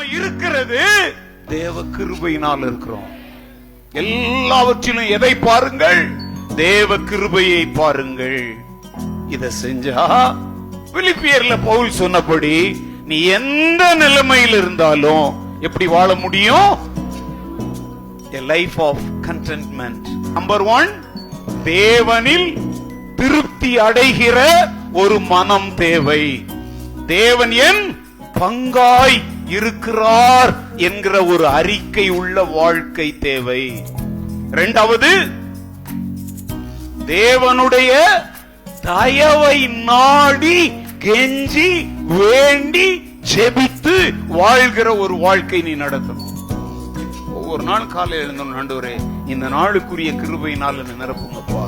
நம்ம இருக்கிறது. தேவ கிருபையினால் இருக்கிறோம். எல்லாவற்றிலும் எதை பாருங்கள்? தேவ கிருபையை பாருங்கள். இத செஞ்சா பிலிப்பியர்ல பவுல் சொன்னபடி நீ எந்த நிலைமையில் இருந்தாலும் எப்படி வாழ முடியும்? A life of contentment. Number one தேவனில் திருப்தி அடைகிற ஒரு மனம் தேவை. தேவன் என் பங்காய். இருக்கிறார் என்கிற ஒரு அறிக்கை உள்ள வாழ்க்கை தேவை. இரண்டாவது தேவனுடைய தயவை நாடி கெஞ்சி வேண்டி ஜெபித்து வாழ்கிற ஒரு வாழ்க்கை நீ நடத்தணும். ஒவ்வொரு நாள் காலை எழுந்தோம் ஆண்டவரே இந்த நாளுக்குரிய கிருபையினால் என்னை நிரப்புங்கப்பா.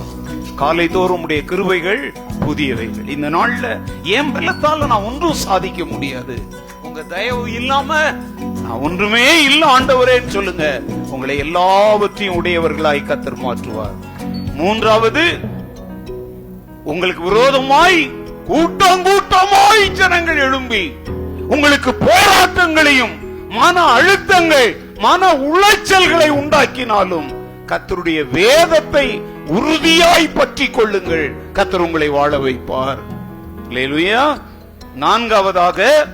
காலை தோறும் உடைய கிருபைகள் புதியவைகள். இந்த நாள்ல ஏன் பலத்தால நான் ஒன்றும் சாதிக்க முடியாது. தயவு இல்லாம நான் ஒன்றுமே இல்ல ஆண்டவரேன்னு சொல்லுங்க. உங்களை எல்லாவற்றையும் உடையவர்களாய் கத்தர் மாற்றுவார். மூன்றாவது உங்களுக்கு விரோதமாய் கூட்டம் கூட்டமாய் ஜனங்கள் எழும்பி உங்களுக்கு போராட்டங்களையும் மன அழுத்தங்கள் மன உளைச்சல்களை உண்டாக்கினாலும் கத்தருடைய வேதத்தை உறுதியாய் பற்றி கொள்ளுங்கள். கத்தர் உங்களை வாழ வைப்பார். நான்காவதாக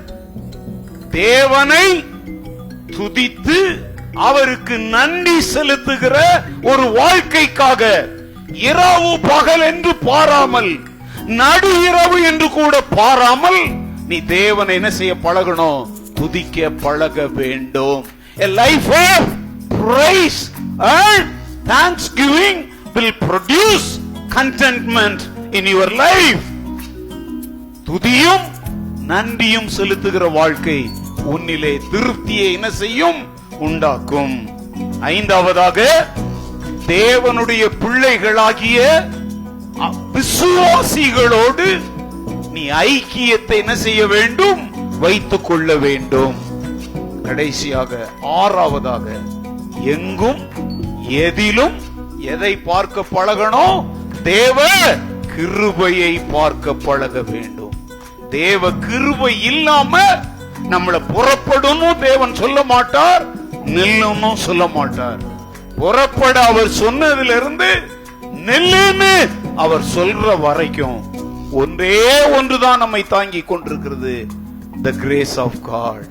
தேவனை துதித்து அவருக்கு நன்றி செலுத்துகிற ஒரு வாழ்க்கைக்காக இரவு பகல் என்று பாராமல் நடு இரவு என்று கூட பாராமல் நீ தேவனை என்ன செய்ய பழகணும்? துதிக்க பழக வேண்டும். A life of praise and thanksgiving will produce contentment in your life. துதியும் நன்றியும் செலுத்துகிற வாழ்க்கை உன்னிலே திருப்தியை என்ன செய்யும்? உண்டாக்கும். ஐந்தாவதாக தேவனுடைய பிள்ளைகளாகிய விசுவாசிகளோடு நீ ஐக்கியத்தை என்ன செய்ய வேண்டும்? வைத்துக் கொள்ள வேண்டும். கடைசியாக ஆறாவதாக எங்கும் எதிலும் எதை பார்க்க பழகணும் தேவ கிருபையை பார்க்க பழக வேண்டும். தேவ கிருபை இல்லாம நம்மளை புறப்படணும் தேவன் சொல்ல மாட்டார் நில்லுன்னு சொல்ல மாட்டார். புறப்பட அவர் சொன்னதிலிருந்து நெல்லுன்னு அவர் சொல்ற வரைக்கும் ஒன்றே ஒன்றுதான் நம்மை தாங்கி கொண்டிருக்கிறது த கிரேஸ் ஆஃப் காட்